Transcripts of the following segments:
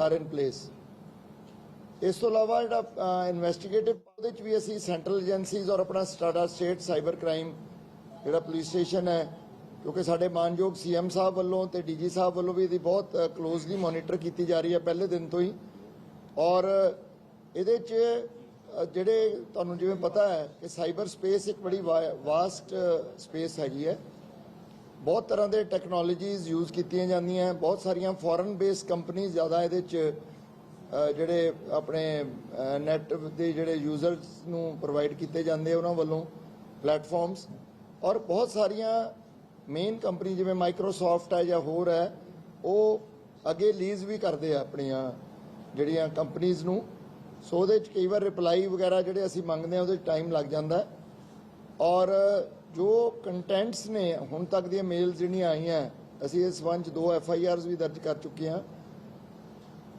Are in place ਇਸ ਤੋਂ ਇਲਾਵਾ ਜਿਹੜਾ ਇਨਵੈਸਟੀਗੇਟਿਵ ਉਹਦੇ ਚ ਵੀ ਅਸੀਂ ਸੈਂਟਰਲ ਏਜੰਸੀਜ਼ ਔਰ ਆਪਣਾ ਸਟਾਡਾ ਸਟੇਟ ਸਾਈਬਰ ਕ੍ਰਾਈਮ ਜਿਹੜਾ ਪੁਲਿਸ ਸਟੇਸ਼ਨ ਹੈ, ਕਿਉਂਕਿ ਸਾਡੇ ਮਾਨਯੋਗ ਸੀਐਮ ਸਾਹਿਬ ਵੱਲੋਂ ਤੇ ਡੀਜੀ ਸਾਹਿਬ ਵੱਲੋਂ ਵੀ ਇਹਦੀ ਬਹੁਤ ਕਲੋਜ਼ਲੀ ਮੋਨੀਟਰ ਕੀਤੀ ਜਾ ਰਹੀ ਹੈ ਪਹਿਲੇ ਦਿਨ ਤੋਂ ਹੀ। ਔਰ ਇਹਦੇ ਚ ਜਿਹੜੇ ਤੁਹਾਨੂੰ ਜਿਵੇਂ ਪਤਾ ਹੈ ਕਿ ਸਾਈਬਰ ਸਪੇਸ ਇੱਕ ਬੜੀ ਵਾਸਟ ਸਪੇਸ ਹੈਗੀ ਹੈ। ਬਹੁਤ ਤਰ੍ਹਾਂ ਦੇ ਟੈਕਨੋਲੋਜੀਜ਼ ਯੂਜ਼ ਕੀਤੀਆਂ ਜਾਂਦੀਆਂ ਬਹੁਤ ਸਾਰੀਆਂ ਫੋਰਨ ਬੇਸ ਕੰਪਨੀਆਂ ਜ਼ਿਆਦਾ ਇਹਦੇ ਚ ਜਿਹੜੇ ਆਪਣੇ ਨੈਟ ਦੇ ਜਿਹੜੇ ਯੂਜ਼ਰਸ ਨੂੰ ਪ੍ਰੋਵਾਈਡ ਕੀਤੇ ਜਾਂਦੇ ਉਹਨਾਂ ਵੱਲੋਂ ਪਲੇਟਫਾਰਮਸ ਔਰ ਬਹੁਤ ਸਾਰੀਆਂ ਮੇਨ ਕੰਪਨੀ ਜਿਵੇਂ ਮਾਈਕਰੋਸਾਫਟ ਹੈ ਜਾਂ ਹੋਰ ਹੈ, ਉਹ ਅੱਗੇ ਲੀਜ਼ ਵੀ ਕਰਦੇ ਆ ਆਪਣੀਆਂ ਜਿਹੜੀਆਂ ਕੰਪਨੀਆਂ ਨੂੰ। ਸੋ ਉਹਦੇ ਚ ਕਈ ਵਾਰ ਰਿਪਲਾਈ ਵਗੈਰਾ ਜਿਹੜੇ ਅਸੀਂ ਮੰਗਦੇ ਆ ਉਹਦੇ ਟਾਈਮ ਲੱਗ ਜਾਂਦਾ ਔਰ ਜੋ ਕੰਟੈਂਟਸ ਨੇ, ਹੁਣ ਤੱਕ ਦੀਆਂ ਮੇਲ ਜਿਹੜੀਆਂ ਆਈਆਂ, ਅਸੀਂ ਇਸ ਸੰਬੰਧ ਦੋ ਐਫ ਆਈ ਆਰਸ ਵੀ ਦਰਜ ਕਰ ਚੁੱਕੇ ਹਾਂ।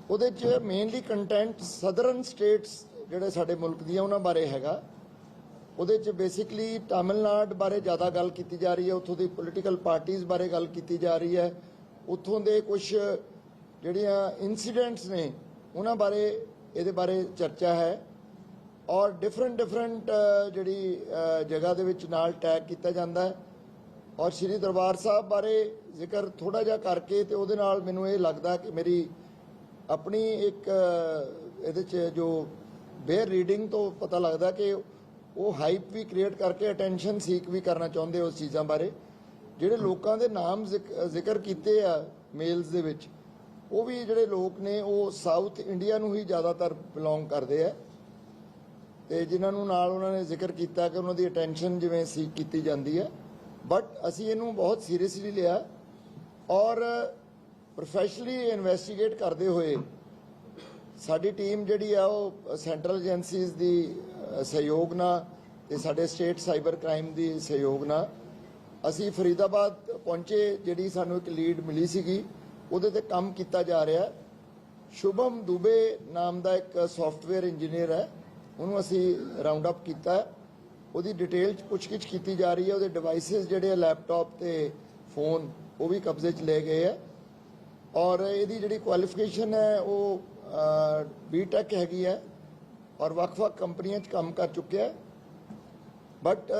ਉਹਦੇ 'ਚ ਮੇਨਲੀ ਕੰਟੈਂਟ ਸਦਰਨ ਸਟੇਟਸ ਜਿਹੜੇ ਸਾਡੇ ਮੁਲਕ ਦੀਆਂ ਉਹਨਾਂ ਬਾਰੇ ਹੈਗਾ। ਉਹਦੇ 'ਚ ਬੇਸਿਕਲੀ ਤਾਮਿਲਨਾਡ ਬਾਰੇ ਜ਼ਿਆਦਾ ਗੱਲ ਕੀਤੀ ਜਾ ਰਹੀ ਹੈ, ਉੱਥੋਂ ਦੀ ਪੋਲੀਟੀਕਲ ਪਾਰਟੀਆਂ ਬਾਰੇ ਗੱਲ ਕੀਤੀ ਜਾ ਰਹੀ ਹੈ। ਉੱਥੋਂ ਦੇ ਕੁਝ ਜਿਹੜੀਆਂ ਇਨਸੀਡੈਂਟਸ ਨੇ, ਉਹਨਾਂ ਬਾਰੇ, ਇਹਦੇ ਬਾਰੇ ਚਰਚਾ ਹੈ। ਔਰ ਡਿਫਰੈਂਟ ਡਿਫਰੈਂਟ ਜਿਹੜੀ ਜਗ੍ਹਾ ਦੇ ਵਿੱਚ ਨਾਲ ਟੈਗ ਕੀਤਾ ਜਾਂਦਾ ਹੈ। ਔਰ ਸ੍ਰੀ ਦਰਬਾਰ ਸਾਹਿਬ ਬਾਰੇ ਜ਼ਿਕਰ ਥੋੜਾ ਜਿਹਾ ਕਰਕੇ ਤੇ ਉਹਦੇ ਨਾਲ ਮੈਨੂੰ ਇਹ ਲੱਗਦਾ ਕਿ ਮੇਰੀ ਆਪਣੀ ਇੱਕ ਇਹਦੇ ਚ ਜੋ ਬੇਅਰ ਰੀਡਿੰਗ ਤੋਂ ਪਤਾ ਲੱਗਦਾ ਕਿ ਉਹ ਹਾਈਪ ਵੀ ਕ੍ਰੀਏਟ ਕਰਕੇ ਅਟੈਂਸ਼ਨ ਸੀਕ ਵੀ ਕਰਨਾ ਚਾਹੁੰਦੇ ਉਸ ਚੀਜ਼ਾਂ ਬਾਰੇ। ਜਿਹੜੇ ਲੋਕਾਂ ਦੇ ਨਾਮ ਜ਼ਿਕ- ਜ਼ਿਕਰ ਕੀਤੇ ਆ ਮੇਲਸ ਦੇ ਵਿੱਚ, ਉਹ ਵੀ ਜਿਹੜੇ ਲੋਕ ਨੇ, ਉਹ ਸਾਊਥ ਇੰਡੀਆ ਨੂੰ ਹੀ ਜ਼ਿਆਦਾਤਰ ਬਿਲੋਂਗ ਕਰਦੇ ਆ। ਤੇ ਜਿਨ੍ਹਾਂ ਨੂੰ ਨਾਲ ਉਹਨਾਂ ਨੇ ਜ਼ਿਕਰ ਕੀਤਾ ਕਿ ਉਹਨਾਂ ਦੀ ਅਟੈਂਸ਼ਨ ਜਿਵੇਂ ਸੀਕ ਕੀਤੀ ਜਾਂਦੀ ਹੈ। ਬਟ ਅਸੀਂ ਇਹਨੂੰ ਬਹੁਤ ਸੀਰੀਅਸਲੀ ਲਿਆ ਔਰ ਪ੍ਰੋਫੈਸ਼ਨਲੀ ਇਨਵੈਸਟੀਗੇਟ ਕਰਦੇ ਹੋਏ ਸਾਡੀ ਟੀਮ ਜਿਹੜੀ ਆ ਉਹ ਸੈਂਟਰਲ ਏਜੰਸੀਜ਼ ਦੀ ਸਹਿਯੋਗ ਨਾਲ ਤੇ ਸਾਡੇ ਸਟੇਟ ਸਾਈਬਰ ਕ੍ਰਾਈਮ ਦੀ ਸਹਿਯੋਗ ਨਾਲ ਅਸੀਂ ਫਰੀਦਾਬਾਦ ਪਹੁੰਚੇ, ਜਿਹੜੀ ਸਾਨੂੰ ਇੱਕ ਲੀਡ ਮਿਲੀ ਸੀਗੀ। ਉਹਦੇ ਤੇ ਕੰਮ ਕੀਤਾ ਜਾ ਰਿਹਾ। ਸ਼ੁਭਮ ਦੁਬੇ ਨਾਮ ਦਾ ਇੱਕ ਸੌਫਟਵੇਅਰ ਇੰਜੀਨੀਅਰ ਹੈ। ਉਹਨੂੰ ਅਸੀਂ ਰਾਉਂਡ ਅਪ ਕੀਤਾ ਉਹਦੀ ਡਿਟੇਲ ਚ ਪੁੱਛਗਿੱਛ ਕੀਤੀ ਜਾ ਰਹੀ ਹੈ। ਉਹਦੇ ਡਿਵਾਈਸਸ ਜਿਹੜੇ ਆ ਲੈਪਟਾਪ ਤੇ ਫੋਨ ਉਹ ਵੀ ਕਬਜ਼ੇ ਚ ਲਏ ਗਏ ਹੈ। ਔਰ ਇਹਦੀ ਜਿਹੜੀ ਕੁਆਲੀਫਿਕੇਸ਼ਨ ਹੈ, ਉਹ ਬੀਟੈਕ ਹੈਗੀ ਹੈ ਔਰ ਵੱਖ-ਵੱਖ ਕੰਪਨੀਆਂ 'ਚ ਕੰਮ ਕਰ ਚੁੱਕਿਆ ਹੈ। ਬਟ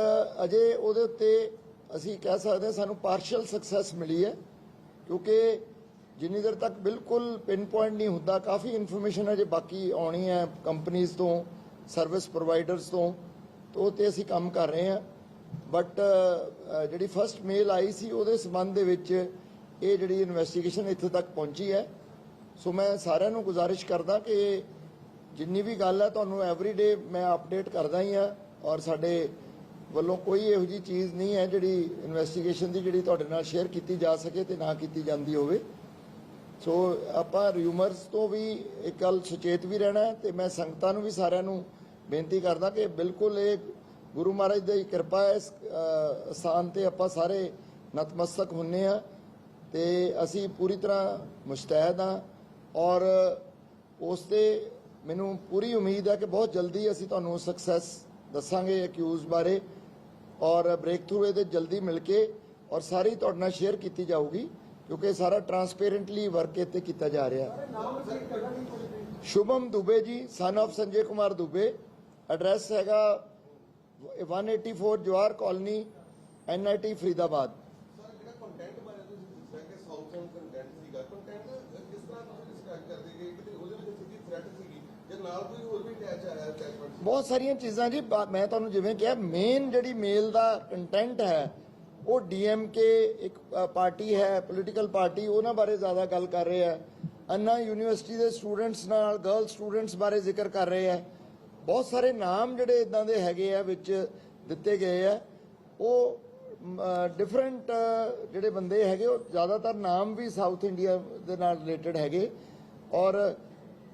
ਅਜੇ ਉਹਦੇ ਉੱਤੇ ਅਸੀਂ ਕਹਿ ਸਕਦੇ ਹਾਂ, ਸਾਨੂੰ ਪਾਰਸ਼ਲ ਸਕਸੈਸ ਮਿਲੀ ਹੈ। ਕਿਉਂਕਿ ਜਿੰਨੀ ਦੇਰ ਤੱਕ ਬਿਲਕੁਲ ਪਿਨ ਪੁਆਇੰਟ ਨਹੀਂ ਹੁੰਦਾ, ਕਾਫੀ ਇਨਫੋਰਮੇਸ਼ਨ ਅਜੇ ਬਾਕੀ ਆਉਣੀ ਹੈ ਕੰਪਨੀਆਂ ਤੋਂ। ਸਰਵਿਸ ਪ੍ਰੋਵਾਈਡਰਸ ਤੋਂ ਤੋਂ ਉਹ ਤੇ ਅਸੀਂ ਕੰਮ ਕਰ ਰਹੇ ਹਾਂ। ਬਟ ਜਿਹੜੀ ਫਰਸਟ ਮੇਲ ਆਈ ਸੀ, ਉਹਦੇ ਸੰਬੰਧ ਦੇ ਵਿੱਚ ਇਹ ਜਿਹੜੀ ਇਨਵੈਸਟੀਗੇਸ਼ਨ ਇੱਥੇ ਤੱਕ ਪਹੁੰਚੀ ਹੈ। ਸੋ ਮੈਂ ਸਾਰਿਆਂ ਨੂੰ ਗੁਜ਼ਾਰਿਸ਼ ਕਰਦਾ ਕਿ ਜਿੰਨੀ ਵੀ ਗੱਲ ਹੈ, ਤੁਹਾਨੂੰ ਐਵਰੀਡੇ ਮੈਂ ਅਪਡੇਟ ਕਰਦਾ ਹੀ ਆ ਔਰ ਸਾਡੇ ਵੱਲੋਂ ਕੋਈ ਇਹੋ ਜੀ ਚੀਜ਼ ਨਹੀਂ ਹੈ ਜਿਹੜੀ ਇਨਵੈਸਟੀਗੇਸ਼ਨ ਦੀ ਜਿਹੜੀ ਤੁਹਾਡੇ ਨਾਲ ਸ਼ੇਅਰ ਕੀਤੀ ਜਾ ਸਕੇ ਤੇ ਨਾ ਕੀਤੀ ਜਾਂਦੀ ਹੋਵੇ। ਸੋ ਆਪਾਂ ਰਿਊਮਰਸ ਤੋਂ ਵੀ ਇੱਕ ਗੱਲ ਸੁਚੇਤ ਵੀ ਰਹਿਣਾ ਹੈ ਤੇ ਮੈਂ ਸੰਗਤਾਂ ਨੂੰ ਵੀ ਸਾਰਿਆਂ ਨੂੰ ਬੇਨਤੀ ਕਰਦਾ ਕਿ ਬਿਲਕੁਲ ਇਹ ਗੁਰੂ ਮਹਾਰਾਜ ਦੀ ਕਿਰਪਾ ਹੈ ਇਸ ਅ, ਸਥਾਨ ਤੇ ਆਪਾਂ ਸਾਰੇ ਨਤਮਸਤਕ ਹੁੰਨੇ ਆ ਤੇ ਅਸੀਂ ਪੂਰੀ ਤਰ੍ਹਾਂ ਮੁਸਤੈਦ ਆ ਔਰ ਉਸ ਤੇ ਮੈਨੂੰ ਪੂਰੀ ਉਮੀਦ ਹੈ ਕਿ ਬਹੁਤ ਜਲਦੀ ਅਸੀਂ ਤੁਹਾਨੂੰ ਸਕਸੈਸ ਦੱਸਾਂਗੇ ਅਕਿਊਜ਼ ਬਾਰੇ ਔਰ ਬ੍ਰੇਕ ਥਰੂ ਇਹਦੇ ਜਲਦੀ ਮਿਲ ਕੇ ਔਰ ਸਾਰੀ ਤੁਹਾਡੇ ਨਾਲ ਸ਼ੇਅਰ ਕੀਤੀ ਜਾਊਗੀ। ਕਿਉਂਕਿ ਸਾਰਾ ਟਰਾਂਸਪੇਰੈਂਟਲੀ ਵਰਕ ਇੱਥੇ ਕੀਤਾ ਜਾ ਰਿਹਾ। Shubham Dubey ji son of Sanjay Kumar Dubey. Address ਹੈਗਾ 184 ਜਵਾਰ ਕਾਲੋਨੀ ਐਨਆਈਟੀ ਫਰੀਦਾਬਾਦ। ਬਹੁਤ ਸਾਰੀਆਂ ਚੀਜ਼ਾਂ ਜੀ ਮੈਂ ਤੁਹਾਨੂੰ ਜਿਵੇਂ ਕਿਹਾ ਮੇਨ ਜਿਹੜੀ ਮੇਲ ਦਾ ਕੰਟੈਂਟ ਹੈ ਉਹ ਡੀਐਮਕੇ ਇੱਕ ਪਾਰਟੀ ਹੈ ਪੋਲੀਟੀਕਲ ਪਾਰਟੀ, ਉਹਨਾਂ ਬਾਰੇ ਜ਼ਿਆਦਾ ਗੱਲ ਕਰ ਰਹੇ ਹੈ ਅੰਨਾ ਯੂਨੀਵਰਸਿਟੀ ਦੇ ਸਟੂਡੈਂਟਸ ਨਾਲ ਗਰਲ ਸਟੂਡੈਂਟਸ ਬਾਰੇ ਜ਼ਿਕਰ ਕਰ ਰਹੇ ਹੈ ਬਹੁਤ ਸਾਰੇ ਨਾਮ ਜਿਹੜੇ ਇਦਾਂ ਦੇ ਹੈਗੇ ਆ, ਵਿੱਚ ਦਿੱਤੇ ਗਏ ਆ। ਉਹ ਡਿਫਰੈਂਟ ਜਿਹੜੇ ਬੰਦੇ ਹੈਗੇ, ਉਹ ਜ਼ਿਆਦਾਤਰ ਨਾਮ ਵੀ ਸਾਊਥ ਇੰਡੀਆ ਦੇ ਨਾਲ ਰਿਲੇਟਡ ਹੈਗੇ। ਔਰ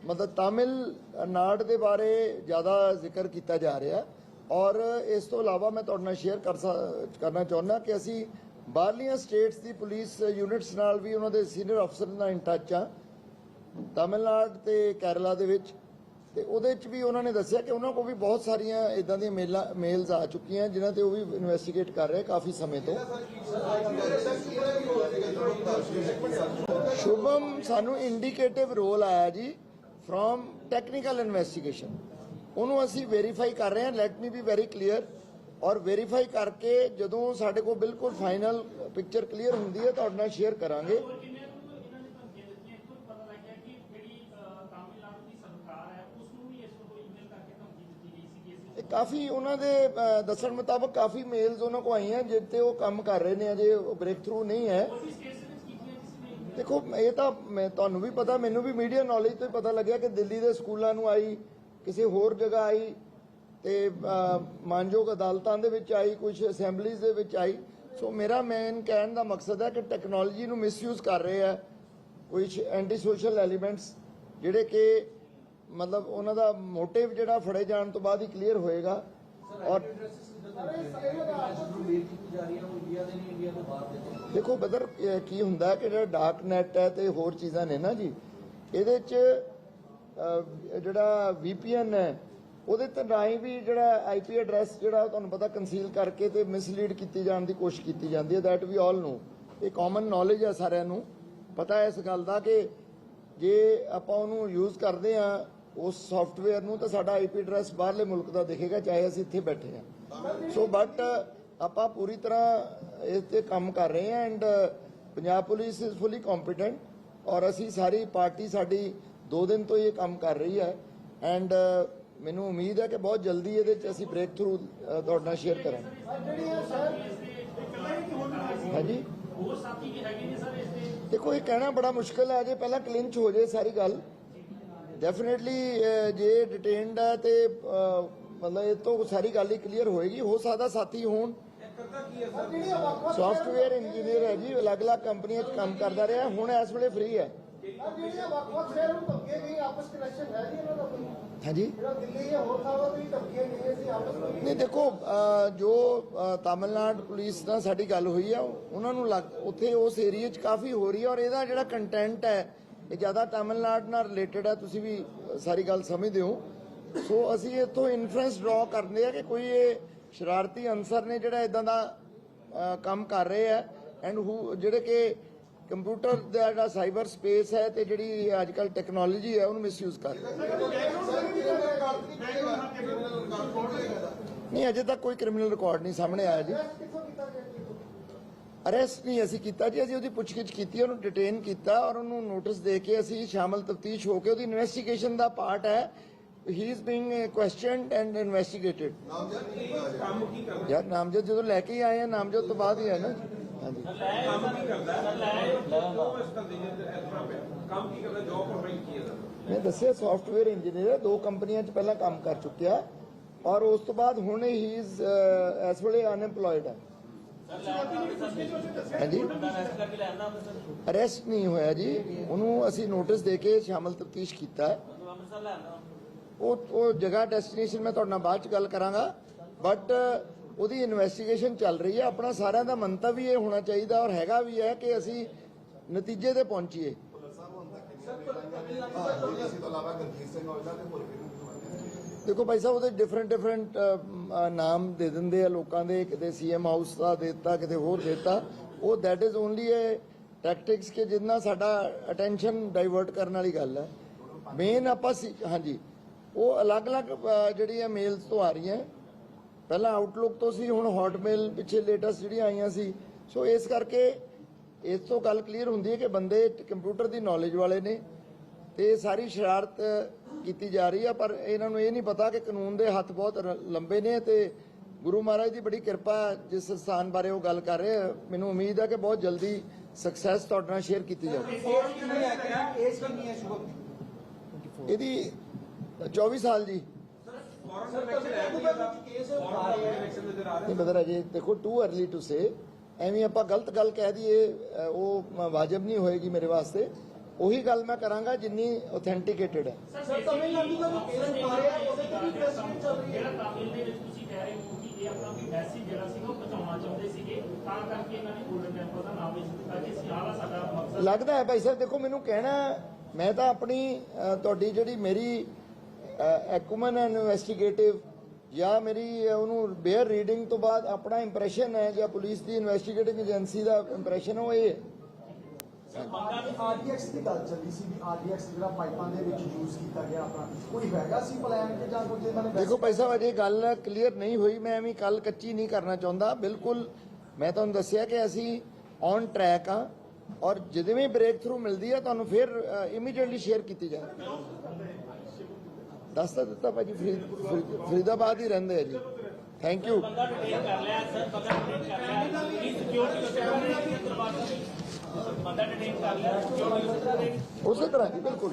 ਮਤਲਬ ਤਾਮਿਲ ਨਾਡ ਦੇ ਬਾਰੇ ਜ਼ਿਆਦਾ ਜ਼ਿਕਰ ਕੀਤਾ ਜਾ ਰਿਹਾ। ਔਰ ਇਸ ਤੋਂ ਇਲਾਵਾ ਮੈਂ ਤੁਹਾਡੇ ਨਾਲ ਸ਼ੇਅਰ ਕਰ ਸਕ- ਕਰਨਾ ਚਾਹੁੰਦਾ ਕਿ ਅਸੀਂ ਬਾਹਰਲੀਆਂ ਸਟੇਟਸ ਦੀ ਪੁਲਿਸ ਯੂਨਿਟਸ ਨਾਲ ਵੀ ਉਹਨਾਂ ਦੇ ਸੀਨੀਅਰ ਅਫਸਰ ਨਾਲ ਇਨ ਟੱਚ ਆ ਤਾਮਿਲਨਾਡੂ ਤੇ ਕੇਰਲਾ ਦੇ ਵਿੱਚ। ਤੇ ਉਹਦੇ ਚ ਵੀ ਉਹਨਾਂ ਨੇ ਦੱਸਿਆ ਕਿ ਉਹਨਾਂ ਕੋਲ ਵੀ ਬਹੁਤ ਸਾਰੀਆਂ ਇਦਾਂ ਦੀਆਂ ਮੇਲਾਂ ਮੇਲਸ ਆ ਚੁੱਕੀਆਂ, ਜਿਨ੍ਹਾਂ ਤੇ ਉਹ ਵੀ ਇਨਵੈਸਟੀਗੇਟ ਕਰ ਰਹੇ ਕਾਫੀ ਸਮੇਂ ਤੋਂ। ਸ਼ੁਭਮ, ਸਾਨੂੰ ਇੰਡੀਕੇਟਿਵ ਰੋਲ ਆਇਆ ਜੀ ਫਰੋਮ ਟੈਕਨੀਕਲ ਇਨਵੈਸਟੀਗੇਸ਼ਨ ਉਹਨੂੰ ਅਸੀਂ ਵੈਰੀਫਾਈ ਕਰ ਰਹੇ ਹਾਂ let me be very clear ਔਰ ਵੈਰੀਫਾਈ ਕਰਕੇ ਜਦੋਂ ਸਾਡੇ ਕੋਲ ਬਿਲਕੁਲ ਫਾਈਨਲ ਪਿਕਚਰ ਕਲੀਅਰ ਹੁੰਦੀ ਹੈ ਤੁਹਾਡੇ ਨਾਲ ਸ਼ੇਅਰ ਕਰਾਂਗੇ। ਇਹ ਕਾਫੀ ਉਹਨਾਂ ਦੇ ਦੱਸਣ ਮੁਤਾਬਕ ਕਾਫੀ ਮੇਲਸ ਉਹਨਾਂ ਕੋ ਆਈਆਂ ਜਿੱਤੇ ਉਹ ਕੰਮ ਕਰ ਰਹੇ ਨੇ ਅਜੇ ਬ੍ਰੇਕ ਥਰੂ ਨਹੀਂ ਹੈ। ਦੇਖੋ ਇਹ ਤਾਂ ਮੈਂ ਤੁਹਾਨੂੰ ਵੀ ਪਤਾ ਮੈਨੂੰ ਵੀ ਮੀਡੀਆ ਨੌਲੇਜ ਤੋਂ ਹੀ ਪਤਾ ਲੱਗਿਆ ਕਿ ਦਿੱਲੀ ਦੇ ਸਕੂਲਾਂ ਨੂੰ ਆਈ ਕਿਸੇ ਹੋਰ ਜਗ੍ਹਾ ਆਈ ਤੇ ਮਾਨਯੋਗ ਅਦਾਲਤਾਂ ਦੇ ਵਿੱਚ ਆਈ ਕੁਝ ਅਸੈਂਬਲੀਜ਼ ਦੇ ਵਿੱਚ ਆਈ। ਸੋ ਮੇਰਾ ਮੇਨ ਕਹਿਣ ਦਾ ਮਕਸਦ ਹੈ ਕਿ ਟੈਕਨੋਲੋਜੀ ਨੂੰ ਮਿਸਯੂਜ਼ ਕਰ ਰਹੇ ਆ ਕੁਝ ਐਂਟੀ ਸੋਸ਼ਲ ਐਲੀਮੈਂਟਸ ਜਿਹੜੇ ਕਿ ਮਤਲਬ ਉਹਨਾਂ ਦਾ ਮੋਟਿਵ ਜਿਹੜਾ ਫੜੇ ਜਾਣ ਤੋਂ ਬਾਅਦ ਹੀ ਕਲੀਅਰ ਹੋਏਗਾ। ਔਰ ਦੇਖੋ ਬਦਰ ਕੀ ਹੁੰਦਾ ਕਿ ਜਿਹੜਾ ਡਾਰਕ ਨੈਟ ਹੈ ਤੇ ਹੋਰ ਚੀਜ਼ਾਂ ਨੇ ਨਾ ਜੀ ਇਹਦੇ ਚ ਜਿਹੜਾ VPN ਹੈ, ਉਹਦੇ ਤੇ ਰਾਹੀਂ ਵੀ ਜਿਹੜਾ ਆਈਪੀ ਐਡਰੈਸ ਜਿਹੜਾ ਤੁਹਾਨੂੰ ਪਤਾ ਕੰਸੀਲ ਕਰਕੇ ਤੇ ਮਿਸਲੀਡ ਕੀਤੀ ਜਾਣ ਦੀ ਕੋਸ਼ਿਸ਼ ਕੀਤੀ ਜਾਂਦੀ ਹੈ ਥੈਟ ਵੀ ਆਲ ਨੂੰ ਇਹ ਕਾਮਨ ਨੌਲੇਜ ਹੈ ਸਾਰਿਆਂ ਨੂੰ। ਪਤਾ ਹੈ ਇਸ ਗੱਲ ਦਾ ਕਿ ਜੇ ਆਪਾਂ ਉਹਨੂੰ ਯੂਜ਼ ਕਰਦੇ ਆ ਉਸ ਸੌਫਟਵੇਅਰ ਨੂੰ ਤਾਂ ਸਾਡਾ ਆਈਪੀ ਐਡਰੈਸ ਬਾਹਰਲੇ ਮੁਲਕ ਦਾ ਦਿਖੇਗਾ, ਚਾਹੇ ਅਸੀਂ ਇੱਥੇ ਬੈਠੇ ਆ ਸੋ ਬਟ ਆਪਾਂ ਪੂਰੀ ਤਰ੍ਹਾਂ ਇਸ ਤੇ ਕੰਮ ਕਰ ਰਹੇ ਹਾਂ and Punjab police is fully competent ਔਰ ਅਸੀਂ ਸਾਰੀ ਪਾਰਟੀ ਸਾਡੀ 2 ਦਿਨ ਤੋਂ ਇਹ ਕੰਮ ਕਰ ਰਹੀ ਹੈ। ਐਂਡ ਮੈਨੂੰ ਉਮੀਦ ਹੈ ਕਿ ਬਹੁਤ ਜਲਦੀ ਇਹਦੇ ਚ ਅਸੀਂ ਬ੍ਰੇਕ ਥਰੂ ਤੁਹਾਡੇ ਨਾਲ ਸ਼ੇਅਰ ਕਰਾਂਗੇ। ਹਾਂਜੀ? ਦੇਖੋ, ਇਹ ਕਹਿਣਾ ਬੜਾ ਮੁਸ਼ਕਲ ਹੈ ਜੇ ਪਹਿਲਾਂ ਕਲਿੰਚ ਹੋ ਜੇ ਸਾਰੀ ਗੱਲ। ਡੈਫੀਨਿਟਲੀ ਜੇ ਡਿਟੇਨਡ ਹੈ ਤੇ ਮਤਲਬ ਇਹ ਤੋਂ ਸਾਰੀ ਗੱਲ ਹੀ ਕਲੀਅਰ ਹੋਏਗੀ। ਹੋ ਸਕਦਾ ਸਾਥੀ ਹੋਣ। ਸੌਫਟਵੇਅਰ ਇੰਜੀਨੀਅਰ ਹੈ ਜੀ, ਅਲੱਗ-ਅਲੱਗ ਕੰਪਨੀਆਂ 'ਚ ਕੰਮ ਕਰਦਾ ਰਿਹਾ। ਹੁਣ ਇਸ ਵੇਲੇ ਫ੍ਰੀ ਹੈ। ਜਿਹੜੀਆਂ ਵੱਖ-ਵੱਖ ਸ਼ਹਿਰ ਨੂੰ ਧਮਕੀਆਂ ਗਈਆਂ ਆਪਸ ਕਨੈਕਸ਼ਨ ਹੈ ਜੀ ਇਹਨਾਂ ਦਾ ਕੋਈ? ਹਾਂਜੀ। ਜਿਹੜਾ ਦਿੱਲੀ ਜਾਂ ਹੋਰ ਥਾਵਾਂ ਤੋਂ ਵੀ ਧਮਕੀਆਂ ਗਈਆਂ ਸੀ ਆਪਸ ਵਿੱਚ? ਨਹੀਂ ਦੇਖੋ ਅਹ, ਜੋ ਅਹ, ਤਾਮਿਲਨਾਡੂ ਪੁਲਿਸ ਨਾਲ ਸਾਡੀ ਗੱਲ ਹੋਈ ਆ ਉਹਨਾਂ ਨੂੰ ਲੱਗ ਉੱਥੇ ਉਸ ਏਰੀਆ 'ਚ ਕਾਫੀ ਹੋ ਰਹੀ ਹੈ ਔਰ ਇਹਦਾ ਜਿਹੜਾ ਕੰਟੈਂਟ ਹੈ ਇਹ ਜ਼ਿਆਦਾ ਤਾਮਿਲਨਾਡੂ ਨਾਲ ਰਿਲੇਟਡ ਹੈ ਤੁਸੀਂ ਵੀ ਅਹ, ਸਾਰੀ ਗੱਲ ਸਮਝਦੇ ਹੋ। ਸੋ ਅਸੀਂ ਇੱਥੋਂ ਇਨਫਰੈਂਸ ਡਰਾ ਕਰਦੇ ਆ ਕਿ ਕੋਈ ਇਹ ਸ਼ਰਾਰਤੀ ਅਨਸਰ ਨੇ ਜਿਹੜਾ ਇਦਾਂ ਦਾ ਅਹ, ਕੰਮ ਕਰ ਰਹੇ ਆ ਐਂਡ ਹੂ ਜਿਹੜੇ ਕਿ ਕੰਪਿਊਟਰ ਦਾ ਜਿਹੜਾ ਸਾਈਬਰ ਸਪੇਸ ਹੈ ਤੇ ਜਿਹੜੀ ਅੱਜ ਕੱਲ ਟੈਕਨੋਲੋਜੀ ਹੈ ਉਹਨੂੰ ਮਿਸਯੂਜ਼ ਕਰ ਰਹੇ। ਨਹੀਂ ਅਜੇ ਤੱਕ ਕੋਈ ਕ੍ਰਿਮੀਨਲ ਰਿਕਾਰਡ ਨਹੀਂ ਸਾਹਮਣੇ ਆਇਆ ਜੀ। ਅਰੈਸਟ ਨਹੀਂ ਅਸੀਂ ਕੀਤਾ ਜੀ ਅਸੀਂ ਉਹਦੀ ਪੁੱਛਗਿੱਛ ਕੀਤੀ ਉਹਨੂੰ ਡਿਟੇਨ ਕੀਤਾ ਔਰ ਉਹਨੂੰ ਨੋਟਿਸ ਦੇ ਕੇ ਅਸੀਂ ਸ਼ਾਮਲ ਤਫਤੀਸ਼ ਹੋ ਕੇ ਉਹਦੀ ਇਨਵੈਸਟੀਗੇਸ਼ਨ ਦਾ ਪਾਰਟ ਹੈ। He is being questioned and investigated ਯਾਰ ਨਾਮਜ਼ਦ ਜਦੋਂ ਲੈ ਕੇ ਆਏ ਆ ਨਾਮਜ਼ਦ ਤੋਂ ਬਾਅਦ ਹੀ ਹੈ ਨਾ। ਹਾਂਜੀ। ਕੰਮ ਕੀ ਕਰਦਾ? ਉਹ ਇਸ ਕੰਡੀਸ਼ਨ ਤੇ ਇਸ ਤਰ੍ਹਾਂ ਪਿਆ। ਕੰਮ ਕੀ ਕਰਦਾ? ਜੌਬ ਪ੍ਰੋਵਾਈਡ ਕੀ ਹੈ ਮੈਂ ਦੱਸਿਆ ਸੌਫਟਵੇਅਰ ਇੰਜੀਨੀਅਰ ਹੈ ਦੋ ਕੰਪਨੀਆਂ 'ਚ ਪਹਿਲਾਂ ਕੰਮ ਕਰ ਚੁੱਕਿਆ ਔਰ ਉਸ ਤੋਂ ਬਾਅਦ ਹੁਣ ਹੀ ਇਜ਼ ਇਸ ਵੇਲੇ ਅਨਐਮਪਲੋਇਡ ਹੈ। ਹਾਂਜੀ। ਅਰੈਸਟ ਨਹੀਂ ਹੋਇਆ ਜੀ। ਉਹਨੂੰ ਅਸੀਂ ਨੋਟਿਸ ਦੇ ਕੇ ਸ਼ਾਮਲ ਤਫਤੀਸ਼ ਕੀਤਾ। ਹੈ ਉਹ ਉਹ ਜਗ੍ਹਾ ਡੈਸਟੀਨੇਸ਼ਨ ਮੈਂ ਤੁਹਾਡੇ ਨਾਲ ਬਾਅਦ ਚ ਗੱਲ ਕਰਾਂਗਾ। ਬਟ ਉਹਦੀ ਇਨਵੈਸਟੀਗੇਸ਼ਨ ਚੱਲ ਰਹੀ ਹੈ। ਆਪਣਾ ਸਾਰਿਆਂ ਦਾ ਮੰਤਵ ਵੀ ਇਹ ਹੋਣਾ ਚਾਹੀਦਾ ਔਰ ਹੈਗਾ ਵੀ ਹੈ ਕਿ ਅਸੀਂ ਨਤੀਜੇ ਤੇ ਪਹੁੰਚੀਏ। ਦੇਖੋ ਭਾਈ ਸਾਹਿਬ, ਉਹਦੇ ਡਿਫਰੈਂਟ ਡਿਫਰੈਂਟ ਨਾਮ ਦੇ ਦਿੰਦੇ ਆ ਲੋਕਾਂ ਦੇ। ਕਿਤੇ ਸੀਐਮ ਹਾਊਸ ਦਾ ਦੇ ਦਿੱਤਾ, ਕਿਤੇ ਹੋਰ ਦੇ ਦਿੱਤਾ। ਉਹ that is only a tactics ਕਿ ਜਿੰਨਾ ਸਾਡਾ ਅਟੈਂਸ਼ਨ ਡਾਈਵਰਟ ਕਰਨ ਵਾਲੀ ਗੱਲ ਹੈ। ਮੇਨ ਆਪਾਂ ਸੀ- ਹਾਂਜੀ। ਉਹ ਅਲੱਗ-ਅਲੱਗ ਜਿਹੜੀ ਹੈ ਮੇਲਸ ਤੋਂ ਆ ਰਹੀਆਂ। ਪਹਿਲਾਂ ਆਊਟਲੁੱਕ ਤੋਂ ਸੀ, ਹੁਣ ਹੌਟਮੇਲ ਪਿੱਛੇ ਲੇਟੈਸਟ ਜਿਹੜੀਆਂ ਆਈਆਂ ਸੀ। ਸੋ ਇਸ ਕਰਕੇ ਇਸ ਤੋਂ ਗੱਲ ਕਲੀਅਰ ਹੁੰਦੀ ਹੈ ਕਿ ਬੰਦੇ ਕੰਪਿਊਟਰ ਦੀ ਨੌਲੇਜ ਵਾਲੇ ਨੇ ਤੇ ਇਹ ਸਾਰੀ ਸ਼ਰਾਰਤ ਕੀਤੀ ਜਾ ਰਹੀ ਹੈ ਪਰ ਇਹਨਾਂ ਨੂੰ ਇਹ ਨਹੀਂ ਪਤਾ ਕਿ ਕਾਨੂੰਨ ਦੇ ਹੱਥ ਬਹੁਤ ਲੰਬੇ ਨੇ ਤੇ ਗੁਰੂ ਮਹਾਰਾਜ ਦੀ ਬੜੀ ਕਿਰਪਾ ਜਿਸ ਸਥਾਨ ਬਾਰੇ ਉਹ ਗੱਲ ਕਰ ਰਹੇ ਮੈਨੂੰ ਉਮੀਦ ਹੈ ਕਿ ਬਹੁਤ ਜਲਦੀ ਸਕਸੈਸ ਤੁਹਾਡੇ ਨਾਲ ਸ਼ੇਅਰ ਕੀਤੀ ਜਾਊਗੀ ਇਹਦੀ 24 ਸਾਲ ਜੀ। ਨਹੀਂ ਬਦਰ ਅਜੇ ਦੇਖੋ ਟੂ अर्ਲੀ ਟੂ ਸੇ ਐਵੇਂ ਆਪਾਂ ਗਲਤ ਗੱਲ ਕਹਿ ਦਈਏ ਉਹ ਵਾਜਬ ਨਹੀਂ ਹੋਏਗੀ ਮੇਰੇ ਵਾਸਤੇ। ਉਹੀ ਗੱਲ ਮੈਂ ਕਰਾਂਗਾ ਜਿੰਨੀ ਆਥੈਂਟਿਕੇਟਡ ਹੈ। ਸਰ ਤਮਿਲਨਾਡੂ ਦਾ ਵੀ ਕੇਸ ਪਾ ਰਿਹਾ ਉਹਦੇ ਤੇ ਵੀ ਇਨਵੈਸਟੀਗੇਟ ਚੱਲ ਰਹੀ। ਹੈ ਜਿਹੜਾ ਤਾਮਿਲ ਦੇ ਵਿੱਚ ਤੁਸੀਂ ਕਹਿ ਰਹੇ ਹੋ ਕਿ ਇਹ ਆਪਣਾ ਵੀ ਮੈਸੇਜ ਜਿਹੜਾ ਸੀਗਾ ਉਹ ਪਹੁੰਚਾਉਣਾ ਚਾਹੁੰਦੇ ਸੀਗੇ ਤਾਂ ਕਰਕੇ ਇਹਨਾਂ ਨੇ ਗੋਲਡਨ ਟੈਂਪਲ ਦਾ ਨਾਮ ਵਿੱਚ ਦਿੱਤਾ ਕਿ ਅਸੀਂ ਆਹ ਸਾਡਾ ਮਕਸਦ। ਲੱਗਦਾ ਹੈ ਭਾਈ ਸਾਹਿਬ ਦੇਖੋ ਮੈਨੂੰ ਕਹਿਣਾ ਮੈਂ ਤਾਂ ਆਪਣੀ ਤੁਹਾਡੀ ਜਿਹੜੀ ਮੇਰੀ ਐਕੂਮਨ ਇਨਵੈਸਟੀਗੇਟਿਵ ਜਾਂ ਮੇਰੀ ਉਹਨੂੰ ਬੇਅਰ ਰੀਡਿੰਗ ਤੋਂ ਬਾਅਦ ਆਪਣਾ ਇੰਪ੍ਰੈਸ਼ਨ ਹੈ ਜਾਂ ਪੁਲਿਸ ਦੀ ਇਨਵੈਸਟੀਗੇਟਿੰਗ ਏਜੰਸੀ ਦਾ ਇੰਪ੍ਰੈਸ਼ਨ ਉਹ ਇਹ ਹੈ। ਆਰਡੀਐਕਸ ਦੀ ਗੱਲ ਚੱਲੀ ਸੀ ਵੀ ਆਰਡੀਐਕਸ ਜਿਹੜਾ ਪਾਈਪਾਂ ਦੇ ਵਿੱਚ ਯੂਜ਼ ਕੀਤਾ ਗਿਆ ਆਪਣਾ ਕੋਈ ਹੈਗਾ ਸੀ ਪਲਾਨ ਕਿ ਜਾਂ ਕੁਝ ਇਹਨਾਂ ਨੇ ਦੇਖੋ ਭਾਈ ਸਾਹਿਬ ਅਜੇ ਗੱਲ ਕਲੀਅਰ ਨਹੀਂ ਹੋਈ ਮੈਂ ਐਵੇਂ ਕੱਲ ਕੱਚੀ ਨਹੀਂ ਕਰਨਾ ਚਾਹੁੰਦਾ। ਬਿਲਕੁਲ ਮੈਂ ਤੁਹਾਨੂੰ ਦੱਸਿਆ ਕਿ ਅਸੀਂ ਔਨ ਟਰੈਕ ਆ ਔਰ ਜਦੋਂ ਵੀ ਬ੍ਰੇਕ ਥਰੂ ਮਿਲਦੀ ਹੈ ਤੁਹਾਨੂੰ ਫਿਰ ਇਮੀਡੀਏਟਲੀ ਸ਼ੇਅਰ ਕੀਤੀ ਜਾਏਗੀ ਦੱਸ ਤਾਂ ਦਿੱਤਾ ਭਾਜੀ ਫਰੀਦ ਫਰੀਦ- ਫਰੀਦਾਬਾਦ ਹੀ ਰਹਿੰਦੇ ਆ ਜੀ। ਥੈਂਕ ਯੂ ਬੰਦਾ ਡਿਟੇਨ ਕਰ ਲਿਆ ਸਰ ਬੰਦਾ ਡਿਟੇਨ ਕਰ ਲਿਆ। ਕੀ ਸਿਕਿਉਰਿਟੀ ਬੰਦਾ ਡਿਟੇਨ ਕਰ ਲਿਆ ਸਿਕਿਉਰਿਟੀ ਉਸੇ ਤਰ੍ਹਾਂ ਹੀ ਬਿਲਕੁਲ।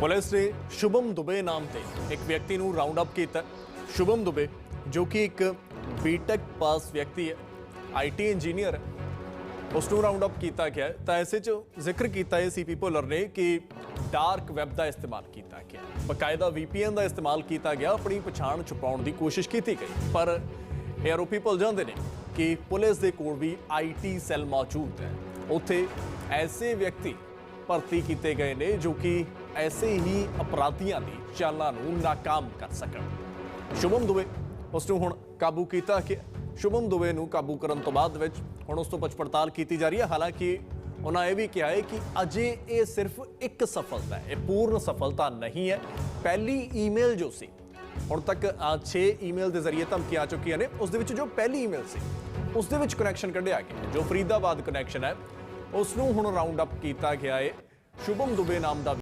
ਪੁਲਿਸ ਨੇ ਸ਼ੁਭਮ ਦੁਬੇ ਨਾਮ ਤੇ ਇੱਕ ਵਿਅਕਤੀ ਨੂੰ ਰਾਉਂਡ ਅਪ ਕੀਤਾ। ਸ਼ੁਭਮ ਦੁਬੇ ਜੋ ਕਿ ਇੱਕ ਬੀਟੈਕ ਪਾਸ ਵਿਅਕਤੀ ਹੈ। ਆਈਟੀ ਇੰਜੀਨੀਅਰ ਹੈ ਉਸ ਨੂੰ ਰਾਉਂਡ ਅਪ ਕੀਤਾ ਗਿਆ ਤਾਂ ਐਸੇ ਚ ਜ਼ਿਕਰ ਕੀਤਾ ਹੈ ਸੀਪੀ ਭੁੱਲਰ ਨੇ ਕਿ ਡਾਰਕ ਵੈਬ ਦਾ ਇਸਤੇਮਾਲ ਕੀਤਾ ਗਿਆ ਬਕਾਇਦਾ VPN ਦਾ ਇਸਤੇਮਾਲ ਕੀਤਾ ਗਿਆ, ਆਪਣੀ ਪਛਾਣ ਛੁਪਾਉਣ ਦੀ ਕੋਸ਼ਿਸ਼ ਕੀਤੀ ਗਈ। ਪਰ ਇਹ ਆਰੋਪੀ ਭੁੱਲ ਜਾਂਦੇ ਨੇ ਕਿ ਪੁਲਿਸ ਦੇ ਕੋਲ ਵੀ ਆਈਟੀ ਸੈੱਲ ਮੌਜੂਦ ਹੈ। ਉੱਥੇ ਐਸੇ ਵਿਅਕਤੀ ਭਰਤੀ ਕੀਤੇ ਗਏ ਨੇ ਜੋ ਕਿ ਐਸੇ ਹੀ ਅਪਰਾਧੀਆਂ ਦੀ ਚਾਲਾਂ ਨੂੰ ਨਾਕਾਮ ਕਰ ਸਕਣ। ਸ਼ੁਭਮ ਦੁਬੇ, ਉਸ ਨੂੰ ਹੁਣ ਕਾਬੂ ਕੀਤਾ ਕਿ ਸ਼ੁਭਮ ਦੁਬੇ ਨੂੰ ਕਾਬੂ ਕਰਨ ਤੋਂ ਬਾਅਦ ਵਿੱਚ ਹੁਣ ਉਸ ਤੋਂ ਪੁੱਛ ਪੜਤਾਲ ਕੀਤੀ ਜਾ ਰਹੀ ਹੈ। ਹਾਲਾਂਕਿ ਉਹਨਾਂ ਇਹ ਵੀ ਕਿਹਾ ਹੈ ਕਿ ਅਜੇ ਇਹ ਸਿਰਫ ਇੱਕ ਸਫਲਤਾ ਹੈ। ਇਹ ਪੂਰਨ ਸਫਲਤਾ ਨਹੀਂ ਹੈ। ਪਹਿਲੀ ਈਮੇਲ ਜੋ ਸੀ, ਹੁਣ ਤੱਕ 6 ਈਮੇਲ ਦੇ ਜ਼ਰੀਏ ਧਮਕੀਆਂ ਆ ਚੁੱਕੀਆਂ ਨੇ। ਉਸ ਦੇ ਵਿੱਚ ਜੋ ਪਹਿਲੀ ਈਮੇਲ ਸੀ, ਉਸ ਦੇ ਵਿੱਚ ਕਨੈਕਸ਼ਨ ਕੱਢਿਆ ਗਿਆ ਜੋ ਫਰੀਦਾਬਾਦ ਕਨੈਕਸ਼ਨ ਹੈ, ਉਸ ਨੂੰ ਹੁਣ ਰਾਉਂਡ ਅਪ ਕੀਤਾ ਗਿਆ ਹੈ। ਸ਼ੁਭਮ ਦੁਬੇ ਨਾਮ ਦਾ